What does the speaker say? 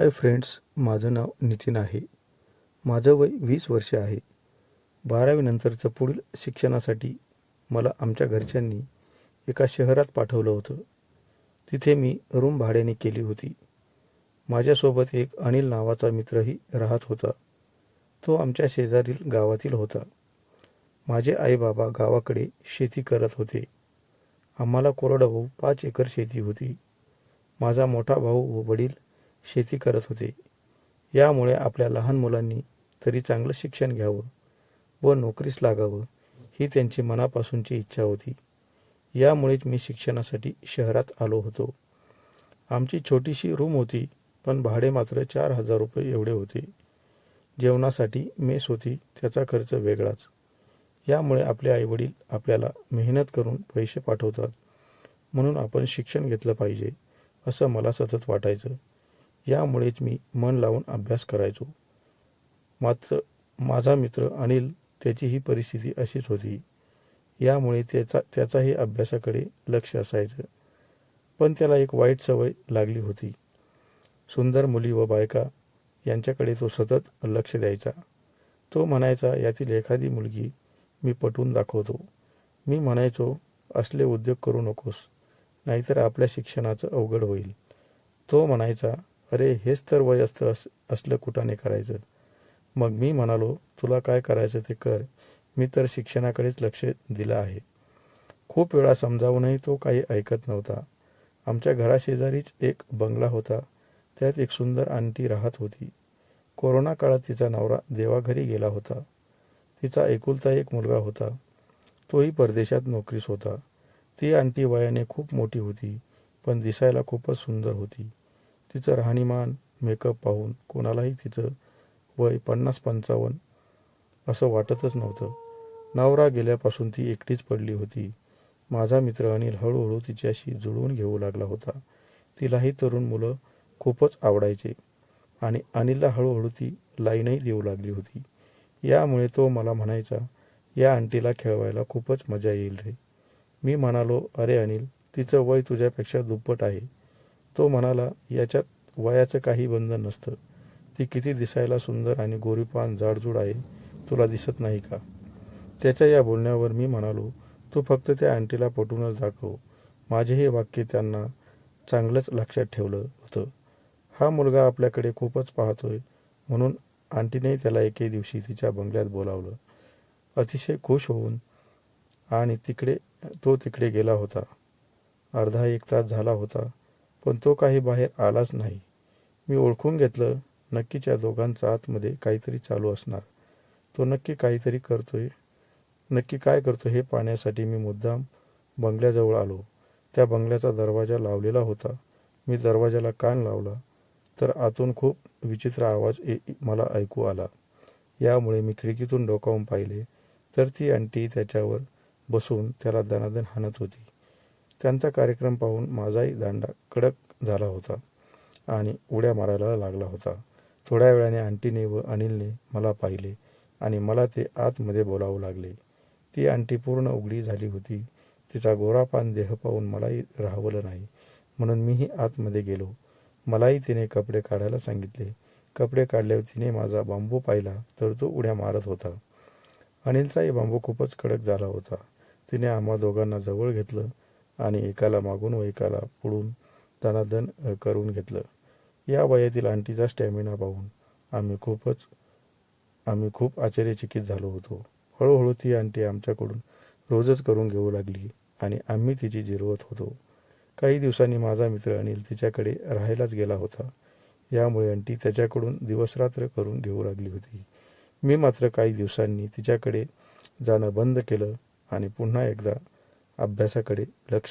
Hi friends माझं नाव नितीन आहे. माझं वय वीस वर्ष आहे. बारावीनंतरचं पुढील शिक्षणासाठी मला आमच्या घरच्यांनी एका शहरात पाठवलं होतं. तिथे मी रूम भाड्याने केली होती. माझ्यासोबत एक अनिल नावाचा मित्रही राहत होता. तो आमच्या शेजारील गावातील होता. माझे आईबाबा गावाकडे शेती करत होते. आम्हाला कोरडवाहू पाच एकर शेती होती. माझा मोठा भाऊ व वडील शेती करत होते. यामुळे आपल्या लहान मुलांनी तरी चांगलं शिक्षण घ्यावं व नोकरीस लागावं ही त्यांची मनापासूनची इच्छा होती. यामुळेच मी शिक्षणासाठी शहरात आलो होतो. आमची छोटीशी रूम होती पण भाडे मात्र चार हजार रुपये एवढे होते. जेवणासाठी मेस होती त्याचा खर्च वेगळाच. यामुळे आपले आईवडील आपल्याला मेहनत करून पैसे पाठवतात म्हणून आपण शिक्षण घेतलं पाहिजे असं मला सतत वाटायचं. यामुळेच मी मन लावून अभ्यास करायचो. मात्र माझा मित्र अनिल त्याची ही परिस्थिती अशीच होती. यामुळे त्याचा त्याचाही अभ्यासाकडे लक्ष असायचं. पण त्याला एक वाईट सवय लागली होती. सुंदर मुली व बायका यांच्याकडे तो सतत लक्ष द्यायचा. तो म्हणायचा यातील एखादी मुलगी मी पटवून दाखवतो. मी म्हणायचो असले उद्योग करू नकोस. नाहीतर आपल्या शिक्षणाचं अवघड होईल. तो म्हणायचा अरे हेच तर वय असतं अस असलं कुठाने करायचं. मग मी म्हणालो तुला काय करायचं ते कर. मी तर शिक्षणाकडेच लक्ष दिलं आहे. खूप वेळा समजावूनही तो काही ऐकत नव्हता. आमच्या घराशेजारीच एक बंगला होता. त्यात एक सुंदर आंटी राहत होती. कोरोना काळात तिचा नवरा देवाघरी गेला होता. तिचा एकुलता एक मुलगा होता. तोही परदेशात नोकरीस होता. ती आंटी वयाने खूप मोठी होती पण दिसायला खूपच सुंदर होती. तिचं राहणीमान मेकअप पाहून कोणालाही तिचं वय पन्नास पंचावन्न असं वाटतच नव्हतं. नवरा गेल्यापासून ती एकटीच पडली होती. माझा मित्र अनिल हळूहळू तिच्याशी जुळवून घेऊ लागला होता. तिलाही तरुण मुलं खूपच आवडायचे आणि अनिलला हळूहळू ती लाईनही देऊ लागली होती. यामुळे तो मला म्हणायचा या आंटीला खेळवायला खूपच मजा येईल रे. मी म्हणालो अरे अनिल तिचं वय तुझ्यापेक्षा दुप्पट आहे. तो म्हणाला याच्यात वयाचं काही बंधन नसतं. ती किती दिसायला सुंदर आणि गोरीपान जाडजूड आहे तुला दिसत नाही का? त्याच्या या बोलण्यावर मी म्हणालो तू फक्त त्या आंटीला पटूनच दाखव. माझे हे वाक्य त्यांना चांगलंच लक्षात ठेवलं होतं. हा मुलगा आपल्याकडे खूपच पाहतोय. म्हणून आंटीने त्याला एके दिवशी तिच्या बंगल्यात बोलावलं. अतिशय खुश होऊन आणि तिकडे तो तिकडे गेला होता. अर्धा एक तास झाला होता. पण तो काही बाहेर आलाच नाही. मी ओळखून घेतलं नक्कीच या दोघांचा आतमध्ये काहीतरी चालू असणार. तो नक्की काहीतरी करतोय. नक्की काय करतो हे पाहण्यासाठी मी मुद्दाम बंगल्याजवळ आलो. त्या बंगल्याचा दरवाजा लावलेला होता. मी दरवाजाला कान लावला तर आतून खूप विचित्र आवाज ए मला ऐकू आला. यामुळे मी खिडकीतून डोकावून पाहिले तर ती आंटी त्याच्यावर बसून त्याला दनादन हाणत होती. त्यांचा कार्यक्रम पाहून माझाही दांडा कडक झाला होता आणि उड्या मारायला लागला होता. थोड्या वेळाने आंटीने व अनिलने मला पाहिले आणि मला ते आतमध्ये बोलावं लागले. ती आंटी पूर्ण उघडी झाली होती. तिचा गोरापान देह पाहून मलाही राहवलं नाही. म्हणून मीही आतमध्ये गेलो. मलाही तिने कपडे काढायला सांगितले. कपडे काढल्यावर तिने माझा बांबू पाहिला तर तो उड्या मारत होता. अनिलचाही बांबू खूपच कडक झाला होता. तिने आम्हा दोघांना जवळ घेतलं आणि एकाला मागून व एकाला पुढून दनादन करून घेतलं. या वयातील आंटीचा स्टॅमिना पाहून आम्ही खूपच आम्ही खूप आश्चर्यचकित झालो होतो. हळूहळू ती आंटी आमच्याकडून रोजच करून घेऊ लागली आणि आम्ही तिची जिरवत होतो. काही दिवसांनी माझा मित्र अनिल तिच्याकडे राहायलाच गेला होता. यामुळे आंटी त्याच्याकडून दिवसरात्र करून घेऊ लागली होती. मी मात्र काही दिवसांनी तिच्याकडे जाणं बंद केलं आणि पुन्हा एकदा अभ्यासाकडे लक्ष